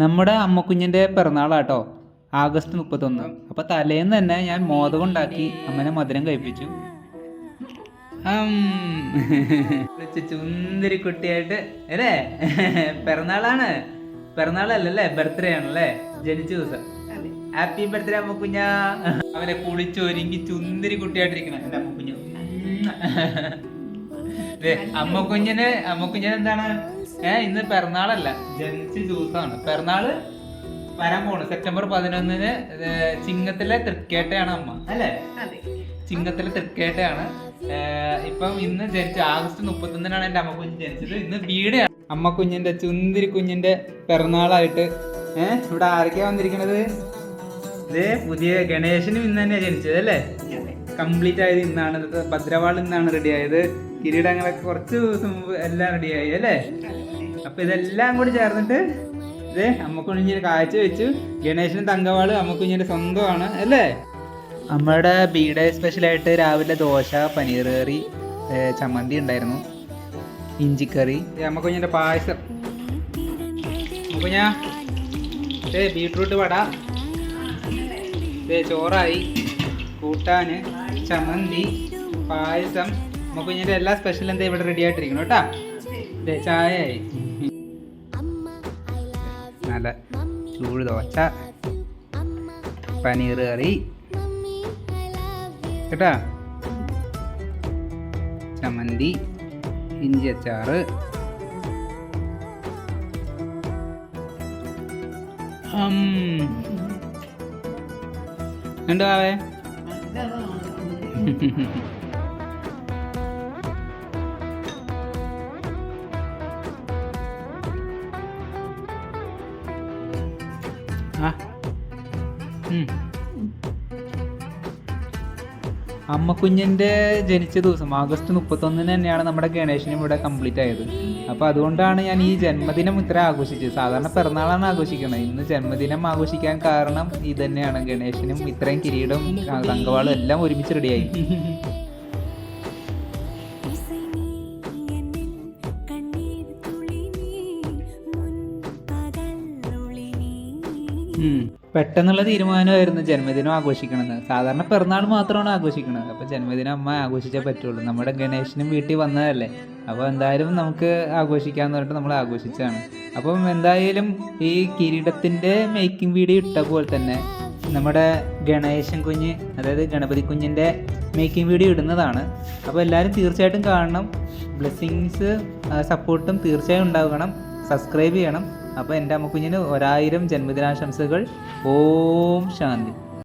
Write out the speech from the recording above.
നമ്മുടെ അമ്മക്കുഞ്ഞിന്റെ പിറന്നാളാട്ടോ ആഗസ്റ്റ് മുപ്പത്തൊന്ന്. അപ്പോൾ തലേന്ന് തന്നെ ഞാൻ മോദകം ഉണ്ടാക്കി അമ്മനെ മധുരം കഴിപ്പിച്ചു. ചുന്തിരി കുട്ടിയായിട്ട് അല്ലേ? പിറന്നാളാണ്. പിറന്നാളല്ലേ ബർത്ത്ഡേ ആണല്ലേ? ജനിച്ച ദിവസം. ഹാപ്പി ബർത്ത്ഡേ അമ്മക്കുഞ്ഞ. അവനെ കുളിച്ചൊരുങ്ങി ചുന്തിരി കുട്ടിയായിട്ടിരിക്കണം എന്റെ അമ്മക്കുഞ്ഞു. കുഞ്ഞിന് അമ്മക്കുഞ്ഞിന് അമ്മക്കുഞ്ഞിന് എന്താണ്? ഏ ഇന്ന് പിറന്നാളല്ല ജനിച്ച ദിവസമാണ്. പിറന്നാൾ വരാൻ പോണ്. സെപ്റ്റംബർ പതിനൊന്നിന് ചിങ്ങത്തിലെ തൃക്കേട്ടയാണ് അമ്മ. അല്ലേ? ചിങ്ങത്തിലെ തൃക്കേട്ടയാണ്. ഇപ്പം ഇന്ന് ജനിച്ച ആഗസ്റ്റ് മുപ്പത്തൊന്നിനാണ് എന്റെ അമ്മക്കുഞ്ഞ് ജനിച്ചത്. ഇന്ന് അമ്മ കുഞ്ഞിന്റെ ചുന്തിരി കുഞ്ഞിന്റെ പിറന്നാളായിട്ട് ഏഹ് ഇവിടെ ആരൊക്കെയാ വന്നിരിക്കണത്? ഇതേ പുതിയ ഗണേശനും ഇന്ന് തന്നെയാണ് ജനിച്ചത് അല്ലേ? കംപ്ലീറ്റ് ആയത് ഇന്നാണ്. ഭദ്രവാൾ ഇന്നാണ് റെഡി ആയത്. കിരീടങ്ങളൊക്കെ കുറച്ച് ദിവസം മുമ്പ് എല്ലാം റെഡി ആയി അല്ലേ? അപ്പൊ ഇതെല്ലാം കൂടി ചേർന്നിട്ട് ഇത് അമ്മക്കുഞ്ഞിന് കാഴ്ച വെച്ചു. ഗണേശന് തങ്കവാൾ അമ്മക്കുഞ്ഞിന്റെ സ്വന്തമാണ് അല്ലേ? നമ്മുടെ ബി ഡേ സ്പെഷ്യലായിട്ട് രാവിലെ ദോശ പനീർ കറി ചമ്മന്തി ഉണ്ടായിരുന്നു. ഇഞ്ചിക്കറി. അമ്മക്കുഞ്ഞിന്റെ പായസം. അമ്മക്കുഞ്ഞ ബീട്രൂട്ട് വട. ചോറായി കൂട്ടാന് ചമ്മന്തി പായസം. അമ്മക്കുഞ്ഞിന്റെ എല്ലാ സ്പെഷ്യലും എന്താ ഇവിടെ റെഡി ആയിട്ടിരിക്കണം കേട്ടാ? ചായയായി നല്ല ചൂട് ദോശ പനീർ കറി. കേട്ടാ? ചമ്മന്തി ഇഞ്ചി അച്ചാറ്. ഉം. ഉം. അമ്മക്കുഞ്ഞിന്റെ ജനിച്ച ദിവസം ആഗസ്റ്റ് മുപ്പത്തൊന്നിന് തന്നെയാണ് നമ്മുടെ ഗണേശനും ഇവിടെ കംപ്ലീറ്റ് ആയത്. അപ്പൊ അതുകൊണ്ടാണ് ഞാൻ ഈ ജന്മദിനം ഇത്ര ആഘോഷിച്ചത്. സാധാരണ പിറന്നാളാണ് ആഘോഷിക്കുന്നത്. ഇന്ന് ജന്മദിനം ആഘോഷിക്കാൻ കാരണം ഇത് തന്നെയാണ്. ഗണേശനും ഇത്രയും കിരീടം തങ്കവാളും എല്ലാം ഒരുമിച്ച് റെഡിയായി പെട്ടെന്നുള്ള തീരുമാനമായിരുന്നു ജന്മദിനം ആഘോഷിക്കണമെന്ന് സാധാരണ പിറന്നാൾ മാത്രമാണ് ആഘോഷിക്കുന്നത് അപ്പൊ ജന്മദിനം അമ്മ ആഘോഷിച്ചേ പറ്റുള്ളൂ. നമ്മുടെ ഗണേശനും വീട്ടിൽ വന്നതല്ലേ. അപ്പോൾ എന്തായാലും നമുക്ക് ആഘോഷിക്കാന്ന് പറഞ്ഞിട്ട് നമ്മൾ ആഘോഷിച്ചാണ് അപ്പം എന്തായാലും ഈ കിരീടത്തിന്റെ മേക്കിംഗ് വീഡിയോ ഇട്ട പോലെ തന്നെ നമ്മുടെ ഗണേശൻ കുഞ്ഞ് അതായത് ഗണപതി കുഞ്ഞിന്റെ മേക്കിംഗ് വീഡിയോ ഇടുന്നതാണ്. അപ്പോൾ എല്ലാവരും തീർച്ചയായിട്ടും കാണണം. ബ്ലെസ്സിങ്സ് സപ്പോർട്ടും തീർച്ചയായും ഉണ്ടാകണം. സബ്സ്ക്രൈബ് ചെയ്യണം. അപ്പോൾ എന്റെ അമ്മക്കുഞ്ഞിന് ഒരായിരം ജന്മദിനാശംസകൾ. ഓം ശാന്തി.